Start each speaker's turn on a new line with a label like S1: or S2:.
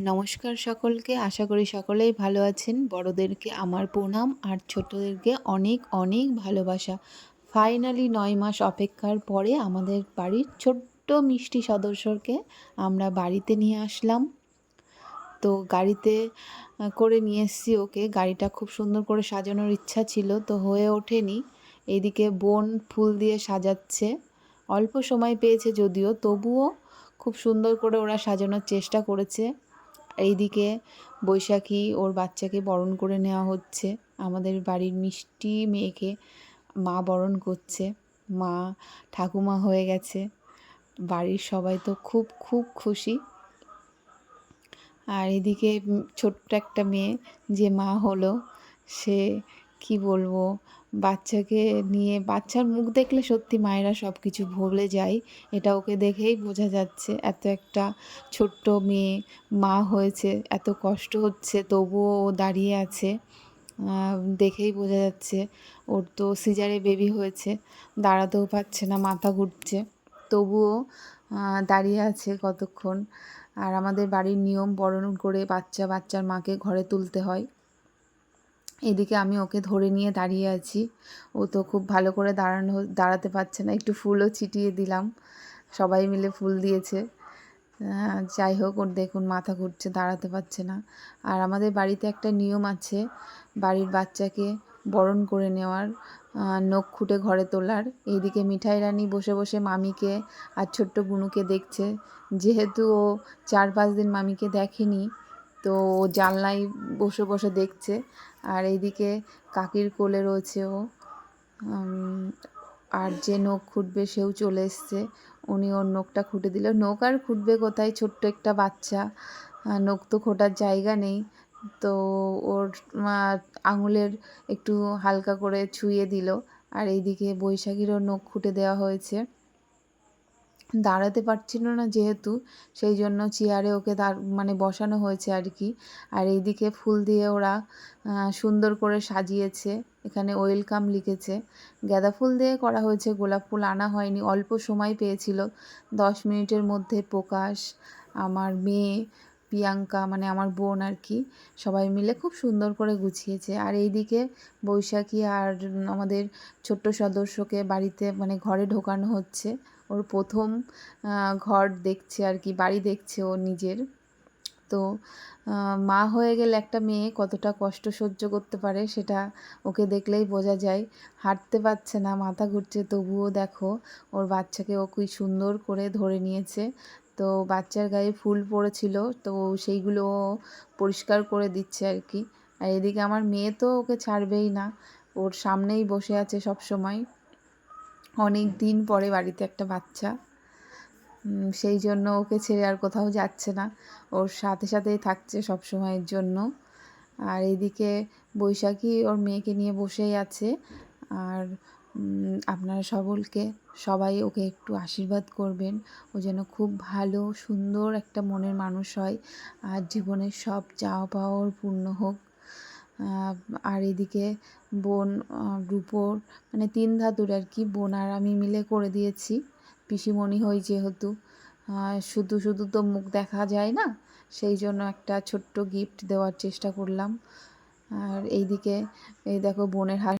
S1: নমস্কার সকলকে। আশা করি সকলেই ভালো আছেন। বড়দেরকে আমার প্রণাম আর ছোটদেরকে অনেক অনেক ভালোবাসা। ফাইনালি নয় মাস অপেক্ষার পরে আমাদের বাড়ির ছোট্ট মিষ্টি সদস্যকে আমরা বাড়িতে নিয়ে আসলাম। তো গাড়িতে করে নিয়ে এসেছি ওকে। গাড়িটা খুব সুন্দর করে সাজানোর ইচ্ছা ছিল, তো হয়ে ওঠেনি। এদিকে বোন ফুল দিয়ে সাজাচ্ছে। অল্প সময় পেয়েছে যদিও, তবুও খুব সুন্দর করে ওরা সাজানোর চেষ্টা করেছে। এইদিকে বৈশাখী ওর বাচ্চাকে বরণ করে নেওয়া হচ্ছে। আমাদের বাড়ির মিষ্টি মেয়েকে মা বরণ করছে। মা ঠাকুমা হয়ে গেছে। বাড়ির সবাই তো খুব খুব খুশি। আর এদিকে ছোট্ট একটা মেয়ে যে মা হলো, সে কি বলব? বাচ্চাকে নিয়ে, বাচ্চার মুখ দেখলে সত্যি মায়েরা সব কিছু ভুলে যায়। এটা ওকে দেখেই বোঝা যাচ্ছে এত একটা ছোট্ট মেয়ে, মা হয়েছে, এত কষ্ট হচ্ছে, তবুও ও দাঁড়িয়ে আছে। দেখেই বোঝা যাচ্ছে ওর তো সিজারে বেবি হয়েছে, দাঁড়াতেও পারছে না, মাথা ঘুরছে। তবুও দাঁড়িয়ে আছে কতক্ষণ। আর আমাদের বাড়ির নিয়ম বরণ করে বাচ্চা বাচ্চার মাকে ঘরে তুলতে হয়। এদিকে আমি ওকে ধরে নিয়ে দাঁড়িয়ে আছি। ও তো খুব ভালো করে দাঁড়ানো, দাঁড়াতে পারছে না। একটু ফুলও ছিটিয়ে দিলাম। সবাই মিলে ফুল দিয়েছে। যাই হোক, ওর দেখুন মাথা ঘুরছে, দাঁড়াতে পারছে না। আর আমাদের বাড়িতে একটা নিয়ম আছে, বাড়ির বাচ্চাকে বরণ করে নেওয়ার নখ খুঁটে ঘরে তোলার। এইদিকে মিঠাই রানী বসে বসে মামিকে আর ছোট্ট বুনুকে দেখছে। যেহেতু ও চার পাঁচ দিন মামিকে দেখেনি তো ও জানলায় বসে বসে দেখছে। আর এইদিকে কাকির কোলে রয়েছে ও। আর যে নখ খুঁটবে সেও চলে এসছে। উনি ওর নখটা খুঁটে দিল। নখ আর খুঁটবে কোথায়? ছোট্ট একটা বাচ্চা। নখ তো খোটার জায়গা নেই। তো ওর আঙুলের একটু হালকা করে ছুঁয়ে দিল। আর এইদিকে বৈশাখীরও নখ খুঁটে দেওয়া হয়েছে। দাঁড়াতে পারছিল না যেহেতু সেই জন্য চেয়ারে ওকে দাঁড় মানে বসানো হয়েছে আর কি। আর এইদিকে ফুল দিয়ে ওরা সুন্দর করে সাজিয়েছে। এখানে ওয়েলকাম লিখেছে। গাঁদা ফুল দিয়ে করা হয়েছে, গোলাপ ফুল আনা হয়নি, অল্প সময় পেয়েছিল। দশ মিনিটের মধ্যে প্রকাশ। আমার মেয়ে প্রিয়াঙ্কা মানে আমার বোন আর কি, সবাই মিলে খুব সুন্দর করে গুছিয়েছে। আর এইদিকে বৈশাখী আর আমাদের ছোট্ট সদস্যকে বাড়িতে মানে ঘরে ঢোকানো হচ্ছে। ওর প্রথম ঘর দেখছে আর কি, বাড়ি দেখছে ও নিজের। তো মা হয়ে গেলে একটা মেয়ে কতটা কষ্ট সহ্য করতে পারে সেটা ওকে দেখলেই বোঝা যায়। হাঁটতে পারছে না, মাথা ঘুরছে, তবুও দেখো ওর বাচ্চাকে ও খুবই সুন্দর করে ধরে নিয়েছে। তো বাচ্চার গায়ে ফুল পড়েছিল, তো সেইগুলো পরিষ্কার করে দিচ্ছে আর কি। আর এদিকে আমার মেয়ে তো ওকে ছাড়বেই না, ওর সামনেই বসে আছে সব সময় অনেক দিন পরে বাড়িতে একটা বাচ্চা। সেই জন্য ওকে ছেড়ে আর কোথাও যাচ্ছে না, ওর সাথে সাথেই থাকছে সব সময়ের জন্য। আর এদিকে বৈশাখী ওর মেয়েকে নিয়ে বসেই আছে, আর আপনারা সকলকে সবাই ওকে একটু আশীর্বাদ করবেন। ও যেন খুব ভালো, সুন্দর একটা মনের মানুষ হয়। আর জীবনের সব চাওয়া পাওয়ার পূর্ণ হোক। আর এদিকে বোন রূপোর মানে তিন ধাতুর আর কি, বোন আর আমি মিলে করে দিয়েছি। পিসিমণি হই যেহেতু। শুধু শুধু তো মুখ দেখা যায় না, সেই জন্য একটা ছোট্ট গিফট দেওয়ার চেষ্টা করলাম। আর এইদিকে, এই দেখো বোনের হাত